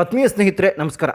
ಆತ್ಮೀಯ ಸ್ನೇಹಿತರೆ, ನಮಸ್ಕಾರ.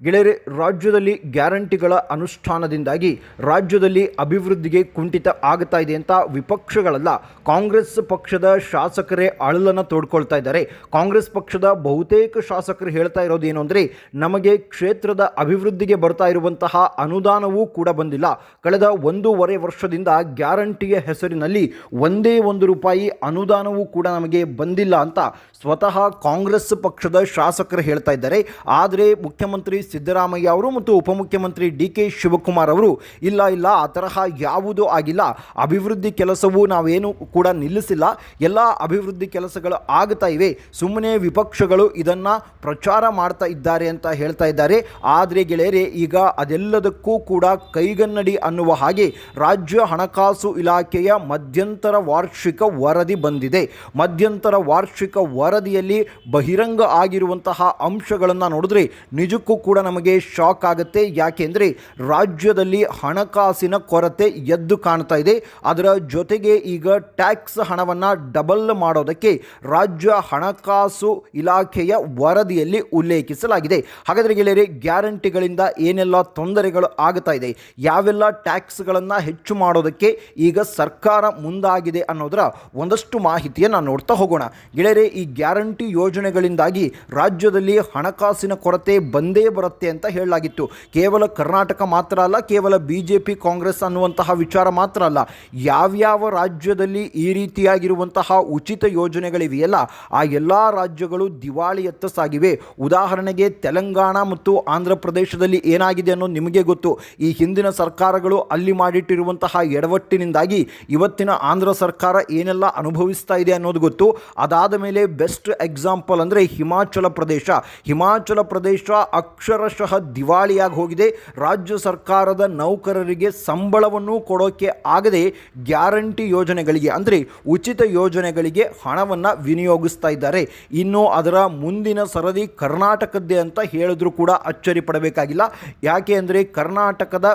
ಗೆಳೆಯರೆ, ರಾಜ್ಯದಲ್ಲಿ ಗ್ಯಾರಂಟಿಗಳ ಅನುಷ್ಠಾನದಿಂದಾಗಿ ರಾಜ್ಯದಲ್ಲಿ ಅಭಿವೃದ್ಧಿಗೆ ಕುಂಠಿತ ಆಗ್ತಾ ಇದೆ ಅಂತ ವಿಪಕ್ಷಗಳಲ್ಲ, ಕಾಂಗ್ರೆಸ್ ಪಕ್ಷದ ಶಾಸಕರೇ ಅಳಲನ್ನು ತೋಡ್ಕೊಳ್ತಾ ಇದ್ದಾರೆ. ಕಾಂಗ್ರೆಸ್ ಪಕ್ಷದ ಬಹುತೇಕ ಶಾಸಕರು ಹೇಳ್ತಾ ಇರೋದು ಏನು ಅಂದರೆ, ನಮಗೆ ಕ್ಷೇತ್ರದ ಅಭಿವೃದ್ಧಿಗೆ ಬರ್ತಾ ಇರುವಂತಹ ಅನುದಾನವೂ ಕೂಡ ಬಂದಿಲ್ಲ. ಕಳೆದ ಒಂದೂವರೆ ವರ್ಷದಿಂದ ಗ್ಯಾರಂಟಿಯ ಹೆಸರಿನಲ್ಲಿ ಒಂದೇ ಒಂದು ರೂಪಾಯಿ ಅನುದಾನವೂ ಕೂಡ ನಮಗೆ ಬಂದಿಲ್ಲ ಅಂತ ಸ್ವತಃ ಕಾಂಗ್ರೆಸ್ ಪಕ್ಷದ ಶಾಸಕರು ಹೇಳ್ತಾ ಇದ್ದಾರೆ. ಆದರೆ ಮುಖ್ಯಮಂತ್ರಿ ಸಿದ್ದರಾಮಯ್ಯ ಅವರು ಮತ್ತು ಉಪಮುಖ್ಯಮಂತ್ರಿ ಡಿ ಕೆ ಶಿವಕುಮಾರ್ ಅವರು, ಇಲ್ಲ ಇಲ್ಲ, ಆ ತರಹ ಯಾವುದೂ ಆಗಿಲ್ಲ. ಅಭಿವೃದ್ಧಿ ಕೆಲಸವೂ ನಾವೇನು ಕೂಡ ನಿಲ್ಲಿಸಿಲ್ಲ. ಎಲ್ಲ ಅಭಿವೃದ್ಧಿ ಕೆಲಸಗಳು ಆಗ್ತಾ ಇವೆ. ಸುಮ್ಮನೆ ವಿಪಕ್ಷಗಳು ಇದನ್ನು ಪ್ರಚಾರ ಮಾಡ್ತಾ ಇದ್ದಾರೆ ಅಂತ ಹೇಳ್ತಾ ಇದ್ದಾರೆ. ಆದರೆ ಗೆಳೆಯರೆ, ಈಗ ಅದೆಲ್ಲದಕ್ಕೂ ಕೂಡ ಕೈಗನ್ನಡಿ ಅನ್ನುವ ಹಾಗೆ ರಾಜ್ಯ ಹಣಕಾಸು ಇಲಾಖೆಯ ಮಧ್ಯಂತರ ವಾರ್ಷಿಕ ವರದಿ ಬಂದಿದೆ. ಮಧ್ಯಂತರ ವಾರ್ಷಿಕ ವರದಿಯಲ್ಲಿ ಬಹಿರಂಗ ಆಗಿರುವಂತಹ ಅಂಶಗಳನ್ನು ನೋಡಿದ್ರೆ ನಿಜಕ್ಕೂ ಕೂಡ ನಮಗೆ ಶಾಕ್ ಆಗುತ್ತೆ. ಯಾಕೆಂದರೆ ರಾಜ್ಯದಲ್ಲಿ ಹಣಕಾಸಿನ ಕೊರತೆ ಎದ್ದು ಕಾಣ್ತಾ ಇದೆ. ಅದರ ಜೊತೆಗೆ ಈಗ ಟ್ಯಾಕ್ಸ್ ಹಣವನ್ನು ಡಬಲ್ ಮಾಡೋದಕ್ಕೆ ರಾಜ್ಯ ಹಣಕಾಸು ಇಲಾಖೆಯ ವರದಿಯಲ್ಲಿ ಉಲ್ಲೇಖಿಸಲಾಗಿದೆ. ಹಾಗಾದರೆ ಗೆಳೆಯರೆ, ಗ್ಯಾರಂಟಿಗಳಿಂದ ಏನೆಲ್ಲ ತೊಂದರೆಗಳು ಆಗ್ತಾ ಇದೆ, ಯಾವೆಲ್ಲ ಟ್ಯಾಕ್ಸ್ಗಳನ್ನು ಹೆಚ್ಚು ಮಾಡೋದಕ್ಕೆ ಈಗ ಸರ್ಕಾರ ಮುಂದಾಗಿದೆ ಅನ್ನೋದರ ಒಂದಷ್ಟು ಮಾಹಿತಿಯನ್ನು ನೋಡ್ತಾ ಹೋಗೋಣ. ಗೆಳೆಯರೆ, ಈ ಗ್ಯಾರಂಟಿ ಯೋಜನೆಗಳಿಂದಾಗಿ ರಾಜ್ಯದಲ್ಲಿ ಹಣಕಾಸಿನ ಕೊರತೆ ಬಂದೇ ಬರುತ್ತೆ ಅಂತ ಹೇಳಲಾಗಿತ್ತು. ಕೇವಲ ಕರ್ನಾಟಕ ಮಾತ್ರ ಅಲ್ಲ, ಕೇವಲ ಬಿ ಜೆ ಪಿ ಕಾಂಗ್ರೆಸ್ ಅನ್ನುವಂತಹ ವಿಚಾರ ಮಾತ್ರ ಅಲ್ಲ. ಯಾವ್ಯಾವ ರಾಜ್ಯದಲ್ಲಿ ಈ ರೀತಿಯಾಗಿರುವಂತಹ ಉಚಿತ ಯೋಜನೆಗಳಿವೆಯಲ್ಲ, ಆ ಎಲ್ಲ ರಾಜ್ಯಗಳು ದಿವಾಳಿಯತ್ತ ಸಾಗಿವೆ ಉದಾಹರಣೆಗೆ ತೆಲಂಗಾಣ ಮತ್ತು ಆಂಧ್ರ ಪ್ರದೇಶದಲ್ಲಿ ಏನಾಗಿದೆ ಅನ್ನೋದು ನಿಮಗೆ ಗೊತ್ತು. ಈ ಹಿಂದಿನ ಸರ್ಕಾರಗಳು ಅಲ್ಲಿ ಮಾಡಿಟ್ಟಿರುವಂತಹ ಎಡವಟ್ಟಿನಿಂದಾಗಿ ಇವತ್ತಿನ ಆಂಧ್ರ ಸರ್ಕಾರ ಏನೆಲ್ಲ ಅನುಭವಿಸ್ತಾ ಇದೆ ಅನ್ನೋದು ಗೊತ್ತು. ಅದಾದ ಮೇಲೆ ಬೆಸ್ಟ್ ಎಕ್ಸಾಂಪಲ್ ಅಂದರೆ ಹಿಮಾಚಲ ಪ್ರದೇಶ. ಹಿಮಾಚಲ ಪ್ರದೇಶ ಅಕ್ಷರಶಃ ದಿವಾಳಿಯಾಗಿ ಹೋಗಿದೆ. ರಾಜ್ಯ ಸರ್ಕಾರದ ನೌಕರರಿಗೆ ಸಂಬಳವನ್ನು ಕೊಡೋಕ್ಕೆ ಆಗದೆ ಗ್ಯಾರಂಟಿ ಯೋಜನೆಗಳಿಗೆ ಅಂದರೆ ಉಚಿತ ಯೋಜನೆಗಳಿಗೆ ಹಣವನ್ನು ವಿನಿಯೋಗಿಸ್ತಾ ಇದ್ದಾರೆ. ಇನ್ನು ಅದರ ಮುಂದಿನ ಸರದಿ ಕರ್ನಾಟಕದ್ದೇ ಅಂತ ಹೇಳಿದ್ರು ಕೂಡ ಅಚ್ಚರಿ ಪಡಬೇಕಾಗಿಲ್ಲ. ಯಾಕೆ ಅಂದರೆ ಕರ್ನಾಟಕದ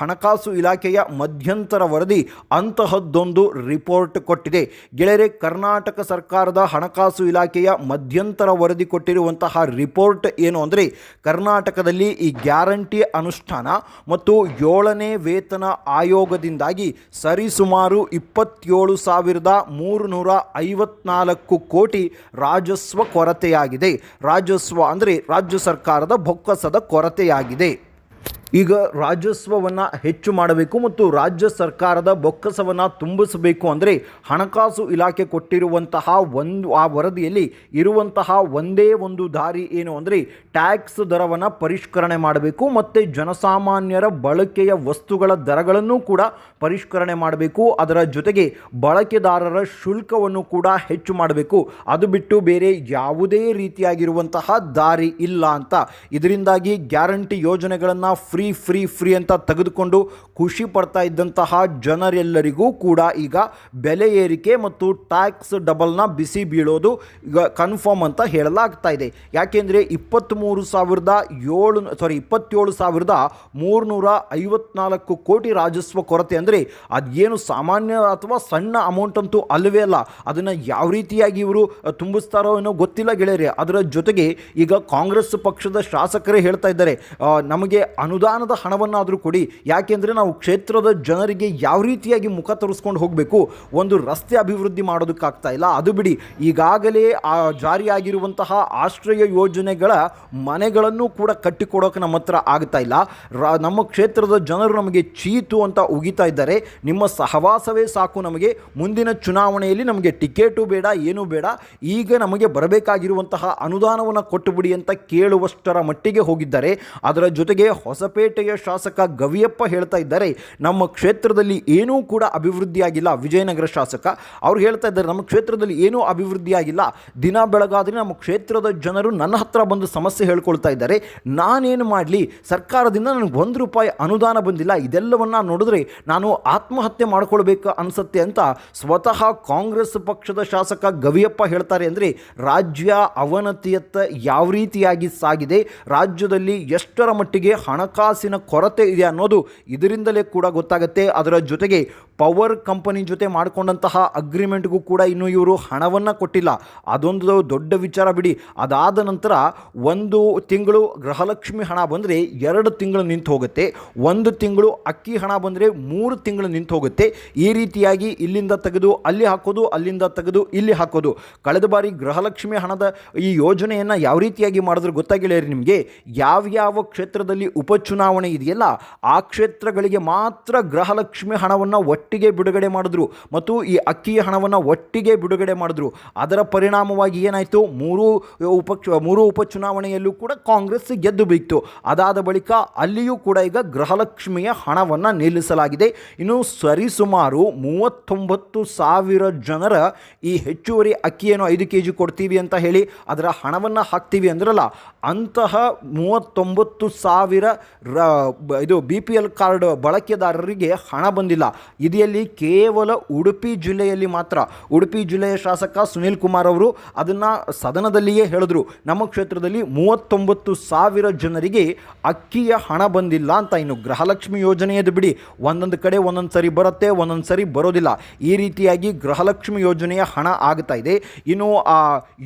ಹಣಕಾಸು ಇಲಾಖೆಯ ಮಧ್ಯಂತರ ವರದಿ ಅಂತಹದ್ದೊಂದು ರಿಪೋರ್ಟ್ ಕೊಟ್ಟಿದೆ. ಗೆಳೆಯರೆ, ಕರ್ನಾಟಕ ಸರ್ಕಾರದ ಹಣಕಾಸು ಇಲಾಖೆಯ ಮಧ್ಯಂತರ ವರದಿ ಕೊಟ್ಟಿರುವಂತಹ ರಿಪೋರ್ಟ್ ಏನು ಅಂದರೆ ಕರ್ನಾಟಕದಲ್ಲಿ ಈ ಗ್ಯಾರಂಟಿ ಅನುಷ್ಠಾನ ಮತ್ತು ಏಳನೇ ವೇತನ ಆಯೋಗದಿಂದಾಗಿ ಸರಿಸುಮಾರು ಇಪ್ಪತ್ತೇಳು ಸಾವಿರದ ಮೂರುನೂರ ಐವತ್ನಾಲ್ಕು ಕೋಟಿ ರಾಜಸ್ವ ಕೊರತೆಯಾಗಿದೆ. ರಾಜಸ್ವ ಅಂದರೆ ರಾಜ್ಯ ಸರ್ಕಾರದ ಬೊಕ್ಕಸದ ಕೊರತೆಯಾಗಿದೆ. ಈಗ ರಾಜಸ್ವವನ್ನು ಹೆಚ್ಚು ಮಾಡಬೇಕು ಮತ್ತು ರಾಜ್ಯ ಸರ್ಕಾರದ ಬೊಕ್ಕಸವನ್ನು ತುಂಬಿಸಬೇಕು ಅಂದರೆ ಹಣಕಾಸು ಇಲಾಖೆ ಕೊಟ್ಟಿರುವಂತಹ ಒಂದು, ಆ ವರದಿಯಲ್ಲಿ ಇರುವಂತಹ ಒಂದೇ ಒಂದು ದಾರಿ ಏನು ಅಂದರೆ ಟ್ಯಾಕ್ಸ್ ದರವನ್ನು ಪರಿಷ್ಕರಣೆ ಮಾಡಬೇಕು ಮತ್ತು ಜನಸಾಮಾನ್ಯರ ಬಳಕೆಯ ವಸ್ತುಗಳ ದರಗಳನ್ನು ಕೂಡ ಪರಿಷ್ಕರಣೆ ಮಾಡಬೇಕು. ಅದರ ಜೊತೆಗೆ ಬಳಕೆದಾರರ ಶುಲ್ಕವನ್ನು ಕೂಡ ಹೆಚ್ಚು ಮಾಡಬೇಕು. ಅದು ಬಿಟ್ಟು ಬೇರೆ ಯಾವುದೇ ರೀತಿಯಾಗಿರುವಂತಹ ದಾರಿ ಇಲ್ಲ ಅಂತ. ಇದರಿಂದಾಗಿ ಗ್ಯಾರಂಟಿ ಯೋಜನೆಗಳನ್ನು ಫ್ರೀ ಫ್ರೀ ಫ್ರೀ ಫ್ರೀ ಅಂತ ತೆಗೆದುಕೊಂಡು ಖುಷಿ ಪಡ್ತಾ ಇದ್ದಂತಹ ಜನರೆಲ್ಲರಿಗೂ ಕೂಡ ಈಗ ಬೆಲೆ ಏರಿಕೆ ಮತ್ತು ಟ್ಯಾಕ್ಸ್ ಡಬಲ್ನ ಬಿಸಿ ಬೀಳೋದು ಈಗ ಕನ್ಫರ್ಮ್ ಅಂತ ಹೇಳಲಾಗ್ತಾ ಇದೆ. ಯಾಕೆಂದರೆ ಇಪ್ಪತ್ತ್ಮೂರು ಸಾವಿರದ ಏಳು ಸಾರಿ ಇಪ್ಪತ್ತೇಳು ಸಾವಿರದ ಮೂರುನೂರ ಐವತ್ನಾಲ್ಕು ಕೋಟಿ ರಾಜಸ್ವ ಕೊರತೆ ಅಂದರೆ ಅದೇನು ಸಾಮಾನ್ಯ ಅಥವಾ ಸಣ್ಣ ಅಮೌಂಟ್ ಅಂತೂ ಅಲ್ಲವೇ ಅಲ್ಲ. ಅದನ್ನು ಯಾವ ರೀತಿಯಾಗಿ ಇವರು ತುಂಬಿಸ್ತಾರೋ ಏನೋ ಗೊತ್ತಿಲ್ಲ ಗೆಳೆಯರೆ. ಅದರ ಜೊತೆಗೆ ಈಗ ಕಾಂಗ್ರೆಸ್ ಪಕ್ಷದ ಶಾಸಕರೇ ಹೇಳ್ತಾ ಇದ್ದಾರೆ ನಮಗೆ ನಮಗೆ ಅನುದಾನದ ಹಣವನ್ನಾದರೂ ಕೊಡಿ. ಯಾಕೆಂದರೆ ನಾವು ಕ್ಷೇತ್ರದ ಜನರಿಗೆ ಯಾವ ರೀತಿಯಾಗಿ ಮುಖ ತರಿಸ್ಕೊಂಡು ಹೋಗಬೇಕು, ಒಂದು ರಸ್ತೆ ಅಭಿವೃದ್ಧಿ ಮಾಡೋದಕ್ಕಾಗ್ತಾ ಇಲ್ಲ. ಅದು ಬಿಡಿ, ಈಗಾಗಲೇ ಆ ಜಾರಿಯಾಗಿರುವಂತಹ ಆಶ್ರಯ ಯೋಜನೆಗಳ ಮನೆಗಳನ್ನು ಕೂಡ ಕಟ್ಟಿಕೊಡೋಕೆ ನಮ್ಮ ಹತ್ರ ಆಗ್ತಾ ಇಲ್ಲ. ರ, ನಮ್ಮ ಕ್ಷೇತ್ರದ ಜನರು ನಮಗೆ ಚೀತು ಅಂತ ಉಗಿತಾ ಇದ್ದಾರೆ. ನಿಮ್ಮ ಸಹವಾಸವೇ ಸಾಕು ನಮಗೆ. ಮುಂದಿನ ಚುನಾವಣೆಯಲ್ಲಿ ನಮಗೆ ಟಿಕೆಟು ಬೇಡ, ಏನೂ ಬೇಡ. ಈಗ ನಮಗೆ ಬರಬೇಕಾಗಿರುವಂತಹ ಅನುದಾನವನ್ನು ಕೊಟ್ಟುಬಿಡಿ ಅಂತ ಕೇಳುವಷ್ಟರ ಮಟ್ಟಿಗೆ ಹೋಗಿದ್ದಾರೆ. ಅದರ ಜೊತೆಗೆ ಹೊಸಪೇಟೆಯ ಶಾಸಕ ಗವಿಯಪ್ಪ ಹೇಳ್ತಾ ಇದ್ದಾರೆ, ನಮ್ಮ ಕ್ಷೇತ್ರದಲ್ಲಿ ಏನೂ ಕೂಡ ಅಭಿವೃದ್ಧಿಯಾಗಿಲ್ಲ. ವಿಜಯನಗರ ಶಾಸಕ ಅವ್ರು ಹೇಳ್ತಾ ಇದ್ದಾರೆ, ನಮ್ಮ ಕ್ಷೇತ್ರದಲ್ಲಿ ಏನೂ ಅಭಿವೃದ್ಧಿಯಾಗಿಲ್ಲ. ದಿನ ಬೆಳಗಾದರೆ ನಮ್ಮ ಕ್ಷೇತ್ರದ ಜನರು ನನ್ನ ಹತ್ರ ಬಂದು ಸಮಸ್ಯೆ ಹೇಳ್ಕೊಳ್ತಾ ಇದ್ದಾರೆ. ನಾನೇನು ಮಾಡಲಿ? ಸರ್ಕಾರದಿಂದ ನನಗೆ ಒಂದು ರೂಪಾಯಿ ಅನುದಾನ ಬಂದಿಲ್ಲ. ಇದೆಲ್ಲವನ್ನು ನೋಡಿದ್ರೆ ನಾನು ಆತ್ಮಹತ್ಯೆ ಮಾಡ್ಕೊಳ್ಬೇಕು ಅನಿಸುತ್ತೆ ಅಂತ ಸ್ವತಃ ಕಾಂಗ್ರೆಸ್ ಪಕ್ಷದ ಶಾಸಕ ಗವಿಯಪ್ಪ ಹೇಳ್ತಾರೆ ಅಂದರೆ, ರಾಜ್ಯ ಅವನತಿಯತ್ತ ಯಾವ ರೀತಿಯಾಗಿ ಸಾಗಿದೆ? ರಾಜ್ಯದಲ್ಲಿ ಎಷ್ಟರ ಮಟ್ಟಿಗೆ ಹಣಕಾಸಿನ ಕೊರತೆ ಇದೆ ಅನ್ನೋದು ಇದರಿಂದಲೇ ಕೂಡ ಗೊತ್ತಾಗುತ್ತೆ. ಅದರ ಜೊತೆಗೆ ಪವರ್ ಕಂಪನಿ ಜೊತೆ ಮಾಡಿಕೊಂಡಂತಹ ಅಗ್ರಿಮೆಂಟ್ಗೂ ಕೂಡ ಇನ್ನೂ ಇವರು ಹಣವನ್ನು ಕೊಟ್ಟಿಲ್ಲ. ಅದೊಂದು ದೊಡ್ಡ ವಿಚಾರ ಬಿಡಿ. ಅದಾದ ನಂತರ ಒಂದು ತಿಂಗಳು ಗೃಹಲಕ್ಷ್ಮಿ ಹಣ ಬಂದರೆ ಎರಡು ತಿಂಗಳು ನಿಂತು ಹೋಗುತ್ತೆ. ಒಂದು ತಿಂಗಳು ಅಕ್ಕಿ ಹಣ ಬಂದರೆ ಮೂರು ತಿಂಗಳು ನಿಂತು ಹೋಗುತ್ತೆ. ಈ ರೀತಿಯಾಗಿ ಇಲ್ಲಿಂದ ತೆಗೆದು ಅಲ್ಲಿ ಹಾಕೋದು, ಅಲ್ಲಿಂದ ತೆಗೆದು ಇಲ್ಲಿ ಹಾಕೋದು. ಕಳೆದ ಬಾರಿ ಗೃಹಲಕ್ಷ್ಮಿ ಹಣದ ಈ ಯೋಜನೆಯನ್ನು ಯಾವ ರೀತಿಯಾಗಿ ಮಾಡಿದ್ರು ಗೊತ್ತಾಗಿಲ್ಲ ನಿಮಗೆ? ಯಾವ್ಯಾವ ಕ್ಷೇತ್ರದಲ್ಲಿ ಉಪಚುನಾವಣೆ ಇದೆಯಲ್ಲ, ಆ ಕ್ಷೇತ್ರಗಳಿಗೆ ಮಾತ್ರ ಗೃಹಲಕ್ಷ್ಮಿ ಹಣವನ್ನು ಒಟ್ಟಿಗೆ ಬಿಡುಗಡೆ ಮಾಡಿದ್ರು ಮತ್ತು ಈ ಅಕ್ಕಿಯ ಹಣವನ್ನು ಒಟ್ಟಿಗೆ ಬಿಡುಗಡೆ ಮಾಡಿದ್ರು. ಅದರ ಪರಿಣಾಮವಾಗಿ ಏನಾಯಿತು? ಮೂರು ಉಪ ಮೂರು ಉಪಚುನಾವಣೆಯಲ್ಲೂ ಕೂಡ ಕಾಂಗ್ರೆಸ್ ಗೆದ್ದು ಬಿತ್ತು. ಅದಾದ ಬಳಿಕ ಅಲ್ಲಿಯೂ ಕೂಡ ಈಗ ಗೃಹಲಕ್ಷ್ಮಿಯ ಹಣವನ್ನು ನಿಲ್ಲಿಸಲಾಗಿದೆ. ಇನ್ನು ಸರಿಸುಮಾರು ಮೂವತ್ತೊಂಬತ್ತು ಸಾವಿರ ಜನರ ಈ ಹೆಚ್ಚುವರಿ ಅಕ್ಕಿಯನ್ನು ಐದು ಕೆ ಜಿ ಕೊಡ್ತೀವಿ ಅಂತ ಹೇಳಿ ಅದರ ಹಣವನ್ನು ಹಾಕ್ತೀವಿ ಅಂದ್ರಲ್ಲ, ಅಂತಹ ಮೂವತ್ತೊಂಬತ್ತು ಸಾವಿರ ರ ಇದು ಬಿ ಪಿ ಎಲ್ ಕಾರ್ಡ್ ಬಳಕೆದಾರರಿಗೆ ಹಣ ಬಂದಿಲ್ಲ. ಇದರಲ್ಲಿ ಕೇವಲ ಉಡುಪಿ ಜಿಲ್ಲೆಯಲ್ಲಿ ಮಾತ್ರ, ಉಡುಪಿ ಜಿಲ್ಲೆಯ ಶಾಸಕ ಸುನೀಲ್ ಕುಮಾರ್ ಅವರು ಅದನ್ನು ಸದನದಲ್ಲಿಯೇ ಹೇಳಿದ್ರು. ನಮ್ಮ ಕ್ಷೇತ್ರದಲ್ಲಿ ಮೂವತ್ತೊಂಬತ್ತು ಸಾವಿರ ಜನರಿಗೆ ಅಕ್ಕಿಯ ಹಣ ಬಂದಿಲ್ಲ ಅಂತ ಇನ್ನು ಗೃಹಲಕ್ಷ್ಮಿ ಯೋಜನೆಯದು ಬಿಡಿ. ಒಂದೊಂದು ಕಡೆ ಒಂದೊಂದು ಸರಿ ಬರುತ್ತೆ, ಒಂದೊಂದು ಸರಿ ಬರೋದಿಲ್ಲ. ಈ ರೀತಿಯಾಗಿ ಗೃಹಲಕ್ಷ್ಮಿ ಯೋಜನೆಯ ಹಣ ಆಗ್ತಾ ಇದೆ. ಇನ್ನು ಆ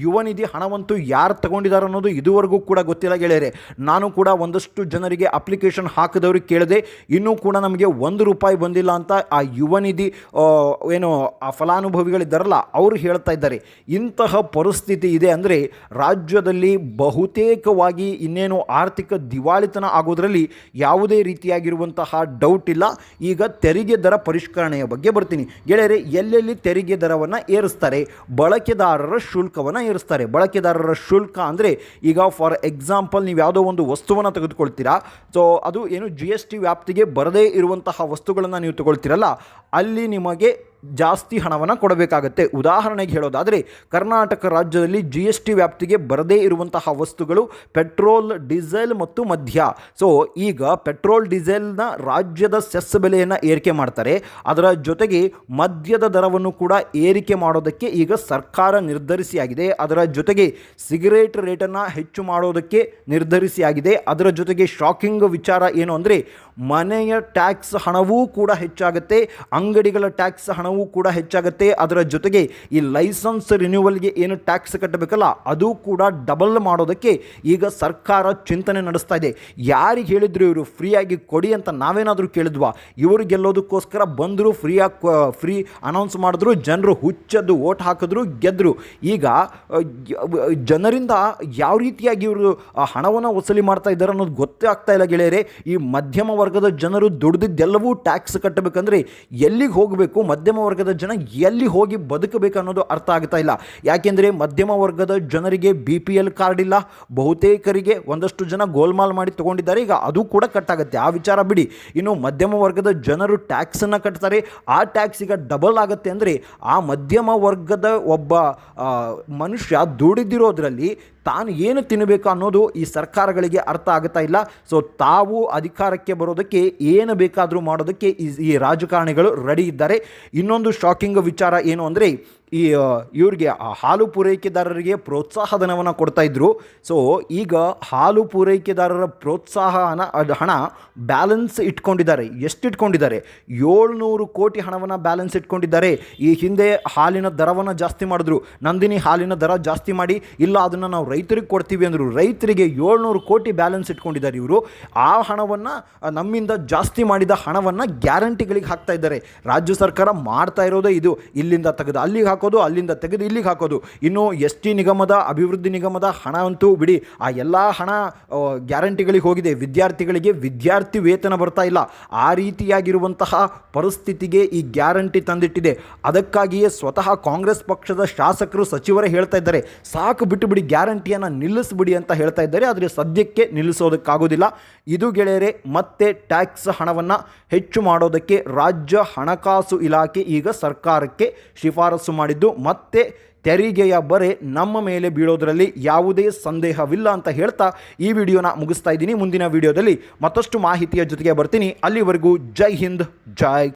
ಯುವ ನಿಧಿ ಹಣವಂತೂ ಯಾರು ತಗೊಂಡಿದ್ದಾರೆ ಅನ್ನೋದು ಇದುವರೆಗೂ ಕೂಡ ಗೊತ್ತಿಲ್ಲ ಗೆಳೆಯರೆ. ನಾನು ಕೂಡ ಒಂದಷ್ಟು ಜನರಿಗೆ ಅಪ್ಲಿಕೇಶನ್ ಹಾಕಿದವರು ಕೇಳಿದೆ. ಇನ್ನೂ ಕೂಡ ನಮಗೆ ಒಂದು ರೂಪಾಯಿ ಬಂದಿಲ್ಲ ಅಂತ ಆ ಯುವ ನಿಧಿ ಆ, ಏನು ಆ ಫಲಾನುಭವಿಗಳಿದ್ದಾರಲ್ಲ ಅವರು ಹೇಳ್ತಾ ಇದ್ದಾರೆ. ಇಂತಹ ಪರಿಸ್ಥಿತಿ ಇದೆ ಅಂದರೆ ರಾಜ್ಯದಲ್ಲಿ ಬಹುತೇಕವಾಗಿ ಇನ್ನೇನು ಆರ್ಥಿಕ ದಿವಾಳಿತನ ಆಗೋದರಲ್ಲಿ ಯಾವುದೇ ರೀತಿಯಾಗಿರುವಂತಹ ಡೌಟ್ ಇಲ್ಲ. ಈಗ ತೆರಿಗೆ ದರ ಪರಿಷ್ಕರಣೆಯ ಬಗ್ಗೆ ಬರ್ತೀನಿ. ಗೆಳೆಯರೆ ಎಲ್ಲೆಲ್ಲಿ ತೆರಿಗೆ ದರವನ್ನು ಏರಿಸ್ತಾರೆ? ಬಳಕೆದಾರರ ಶುಲ್ಕವನ್ನು ಏರಿಸ್ತಾರೆ. ಬಳಕೆದಾರರ ಶುಲ್ಕ ಅಂದರೆ ಈಗ ಫಾರ್ ಎಕ್ಸಾಂಪಲ್ ನೀವು ಯಾವುದೋ ಒಂದು ವಸ್ತುವನ್ನು ತೆಗೆದುಕೊಳ್ತೀರಾ. ಸೊ ಅದು ಏನು ಜಿ ಎಸ್ ಟಿ ವ್ಯಾಪ್ತಿಗೆ ಬರದೇ ಇರುವಂತಹ ವಸ್ತುಗಳನ್ನು ನೀವು ತಗೊಳ್ತೀರಲ್ಲ ಅಲ್ಲಿ ನಿಮಗೆ ಜಾಸ್ತಿ ಹಣವನ್ನು ಕೊಡಬೇಕಾಗತ್ತೆ. ಉದಾಹರಣೆಗೆ ಹೇಳೋದಾದರೆ, ಕರ್ನಾಟಕ ರಾಜ್ಯದಲ್ಲಿ ಜಿ ಎಸ್ ಟಿ ವ್ಯಾಪ್ತಿಗೆ ಬರದೇ ಇರುವಂತಹ ವಸ್ತುಗಳು ಪೆಟ್ರೋಲ್, ಡೀಸೆಲ್ ಮತ್ತು ಮದ್ಯ. ಸೊ ಈಗ ಪೆಟ್ರೋಲ್, ಡೀಸೆಲ್ನ ರಾಜ್ಯದ ಸೆಸ್ ಬೆಲೆಯನ್ನು ಏರಿಕೆ ಮಾಡ್ತಾರೆ. ಅದರ ಜೊತೆಗೆ ಮದ್ಯದ ದರವನ್ನು ಕೂಡ ಏರಿಕೆ ಮಾಡೋದಕ್ಕೆ ಈಗ ಸರ್ಕಾರ ನಿರ್ಧರಿಸಿಯಾಗಿದೆ. ಅದರ ಜೊತೆಗೆ ಸಿಗರೇಟ್ ರೇಟನ್ನು ಹೆಚ್ಚು ಮಾಡೋದಕ್ಕೆ ನಿರ್ಧರಿಸಿಯಾಗಿದೆ. ಅದರ ಜೊತೆಗೆ ಶಾಕಿಂಗ್ ವಿಚಾರ ಏನು ಅಂದರೆ, ಮನೆಯ ಟ್ಯಾಕ್ಸ್ ಹಣವೂ ಕೂಡ ಹೆಚ್ಚಾಗುತ್ತೆ. ಅಂಗಡಿಗಳ ಟ್ಯಾಕ್ಸ್ ಹಣವೂ ಕೂಡ ಹೆಚ್ಚಾಗುತ್ತೆ. ಅದರ ಜೊತೆಗೆ ಈ ಲೈಸೆನ್ಸ್ ರಿನ್ಯೂವಲ್ಗೆ ಏನು ಟ್ಯಾಕ್ಸ್ ಕಟ್ಟಬೇಕಲ್ಲ, ಅದು ಕೂಡ ಡಬಲ್ ಮಾಡೋದಕ್ಕೆ ಈಗ ಸರ್ಕಾರ ಚಿಂತನೆ ನಡೆಸ್ತಾ ಇದೆ. ಯಾರಿಗೆ ಹೇಳಿದ್ರು ಇವರು ಫ್ರೀಯಾಗಿ ಕೊಡಿ ಅಂತ ನಾವೇನಾದರೂ ಕೇಳಿದ್ವಾ? ಇವರು ಗೆಲ್ಲೋದಕ್ಕೋಸ್ಕರ ಬಂದರು ಫ್ರೀಯಾಗಿ ಫ್ರೀ ಅನೌನ್ಸ್ ಮಾಡಿದ್ರು, ಜನರು ಹುಚ್ಚದ್ದು ಓಟ್ ಹಾಕಿದ್ರು ಗೆದ್ದರು ಈಗ ಜನರಿಂದ ಯಾವ ರೀತಿಯಾಗಿ ಇವರು ಹಣವನ್ನು ವಸೂಲಿ ಮಾಡ್ತಾ ಇದ್ದಾರೆ ಅನ್ನೋದು ಗೊತ್ತೇ ಆಗ್ತಾ ಇಲ್ಲ ಗೆಳೆಯರೆ. ಈ ಮಧ್ಯಮ ವರ್ಗದ ಜನರು ದುಡ್ದಿದ್ದೆಲ್ಲವೂ ಟ್ಯಾಕ್ಸ್ ಕಟ್ಟಬೇಕಂದ್ರೆ ಎಲ್ಲಿಗೆ ಹೋಗಬೇಕು? ಮಧ್ಯಮ ವರ್ಗದ ಜನ ಎಲ್ಲಿ ಹೋಗಿ ಬದುಕಬೇಕು ಅನ್ನೋದು ಅರ್ಥ ಆಗ್ತಾ ಇಲ್ಲ. ಯಾಕೆಂದರೆ ಮಧ್ಯಮ ವರ್ಗದ ಜನರಿಗೆ ಬಿ ಪಿ ಎಲ್ ಕಾರ್ಡ್ ಇಲ್ಲ. ಬಹುತೇಕರಿಗೆ ಒಂದಷ್ಟು ಜನ ಗೋಲ್ಮಾಲ್ ಮಾಡಿ ತಗೊಂಡಿದ್ದಾರೆ. ಈಗ ಅದು ಕೂಡ ಕಟ್ಟಾಗುತ್ತೆ ಆ ವಿಚಾರ ಬಿಡಿ. ಇನ್ನು ಮಧ್ಯಮ ವರ್ಗದ ಜನರು ಟ್ಯಾಕ್ಸನ್ನು ಕಟ್ತಾರೆ. ಆ ಟ್ಯಾಕ್ಸ್ ಈಗ ಡಬಲ್ ಆಗುತ್ತೆ ಅಂದರೆ ಆ ಮಧ್ಯಮ ವರ್ಗದ ಒಬ್ಬ ಮನುಷ್ಯ ದುಡಿದಿರೋದ್ರಲ್ಲಿ ತಾನು ಏನು ತಿನ್ನಬೇಕು ಅನ್ನೋದು ಈ ಸರ್ಕಾರಗಳಿಗೆ ಅರ್ಥ ಆಗ್ತಾ ಇಲ್ಲ. ಸೊ ತಾವು ಅಧಿಕಾರಕ್ಕೆ ಬರೋದಕ್ಕೆ ಏನು ಬೇಕಾದರೂ ಮಾಡೋದಕ್ಕೆ ಈ ರಾಜಕಾರಣಿಗಳು ರೆಡಿ ಇದ್ದಾರೆ. ಇನ್ನೊಂದು ಶಾಕಿಂಗ್ ವಿಚಾರ ಏನು ಅಂದರೆ ಈ ಇವ್ರಿಗೆ ಹಾಲು ಪೂರೈಕೆದಾರರಿಗೆ ಪ್ರೋತ್ಸಾಹ ಧನವನ್ನು ಕೊಡ್ತಾ ಇದ್ರು. ಸೊ ಈಗ ಹಾಲು ಪೂರೈಕೆದಾರರ ಪ್ರೋತ್ಸಾಹ ಹಣ ಅದು ಹಣ ಬ್ಯಾಲೆನ್ಸ್ ಇಟ್ಕೊಂಡಿದ್ದಾರೆ. ಎಷ್ಟು ಇಟ್ಕೊಂಡಿದ್ದಾರೆ ಏಳ್ನೂರು ಕೋಟಿ ಹಣವನ್ನು ಬ್ಯಾಲೆನ್ಸ್ ಇಟ್ಕೊಂಡಿದ್ದಾರೆ. ಈ ಹಿಂದೆ ಹಾಲಿನ ದರವನ್ನು ಜಾಸ್ತಿ ಮಾಡಿದ್ರು. ನಂದಿನಿ ಹಾಲಿನ ದರ ಜಾಸ್ತಿ ಮಾಡಿ, ಇಲ್ಲ ಅದನ್ನು ನಾವು ರೈತರಿಗೆ ಕೊಡ್ತೀವಿ ಅಂದರು. ರೈತರಿಗೆ ಏಳ್ನೂರು ಕೋಟಿ ಬ್ಯಾಲೆನ್ಸ್ ಇಟ್ಕೊಂಡಿದ್ದಾರೆ ಇವರು. ಆ ಹಣವನ್ನು, ನಮ್ಮಿಂದ ಜಾಸ್ತಿ ಮಾಡಿದ ಹಣವನ್ನು ಗ್ಯಾರಂಟಿಗಳಿಗೆ ಹಾಕ್ತಾ ಇದ್ದಾರೆ. ರಾಜ್ಯ ಸರ್ಕಾರ ಮಾಡ್ತಾ ಇರೋದೇ ಇದು. ಇಲ್ಲಿಂದ ತೆಗೆದು ಅಲ್ಲಿಗೆ ಹಾಕೋದು, ಅಲ್ಲಿಂದ ತೆಗೆದು ಇಲ್ಲಿಗೆ ಹಾಕೋದು. ಇನ್ನು ಎಸ್ ನಿಗಮದ, ಅಭಿವೃದ್ಧಿ ನಿಗಮದ ಹಣ ಅಂತೂ ಬಿಡಿ, ಆ ಎಲ್ಲ ಹಣ ಗ್ಯಾರಂಟಿಗಳಿಗೆ ಹೋಗಿದೆ. ವಿದ್ಯಾರ್ಥಿಗಳಿಗೆ ವಿದ್ಯಾರ್ಥಿ ವೇತನ ಬರ್ತಾ ಇಲ್ಲ. ಆ ರೀತಿಯಾಗಿರುವಂತಹ ಪರಿಸ್ಥಿತಿಗೆ ಈ ಗ್ಯಾರಂಟಿ ತಂದಿಟ್ಟಿದೆ. ಅದಕ್ಕಾಗಿಯೇ ಸ್ವತಃ ಕಾಂಗ್ರೆಸ್ ಪಕ್ಷದ ಶಾಸಕರು, ಸಚಿವರೇ ಹೇಳ್ತಾ ಇದ್ದಾರೆ, ಸಾಕು ಬಿಟ್ಟು ಬಿಡಿ, ಗ್ಯಾರಂಟಿಯನ್ನು ನಿಲ್ಲಿಸ್ಬಿಡಿ ಅಂತ ಹೇಳ್ತಾ ಇದ್ದಾರೆ. ಆದರೆ ಸದ್ಯಕ್ಕೆ ನಿಲ್ಲಿಸೋದಕ್ಕಾಗೋದಿಲ್ಲ. ಇದು ಗೆಳೆಯರೆ, ಮತ್ತೆ ಟ್ಯಾಕ್ಸ್ ಹಣವನ್ನು ಹೆಚ್ಚು ಮಾಡೋದಕ್ಕೆ ರಾಜ್ಯ ಹಣಕಾಸು ಇಲಾಖೆ ಈಗ ಸರ್ಕಾರಕ್ಕೆ ಶಿಫಾರಸು ಮಾಡಿದ್ದು, ಮತ್ತೆ ತೆರಿಗೆಯ ಬರೆ ನಮ್ಮ ಮೇಲೆ ಬೀಳೋದರಲ್ಲಿ ಯಾವುದೇ ಸಂದೇಹವಿಲ್ಲ ಅಂತ ಹೇಳ್ತಾ ಈ ವಿಡಿಯೋನ ಮುಗಿಸ್ತಾ ಇದ್ದೀನಿ. ಮುಂದಿನ ವಿಡಿಯೋದಲ್ಲಿ ಮತ್ತಷ್ಟು ಮಾಹಿತಿಯ ಜೊತೆಗೆ ಬರ್ತೀನಿ. ಅಲ್ಲಿವರೆಗೂ ಜೈ ಹಿಂದ್, ಜೈ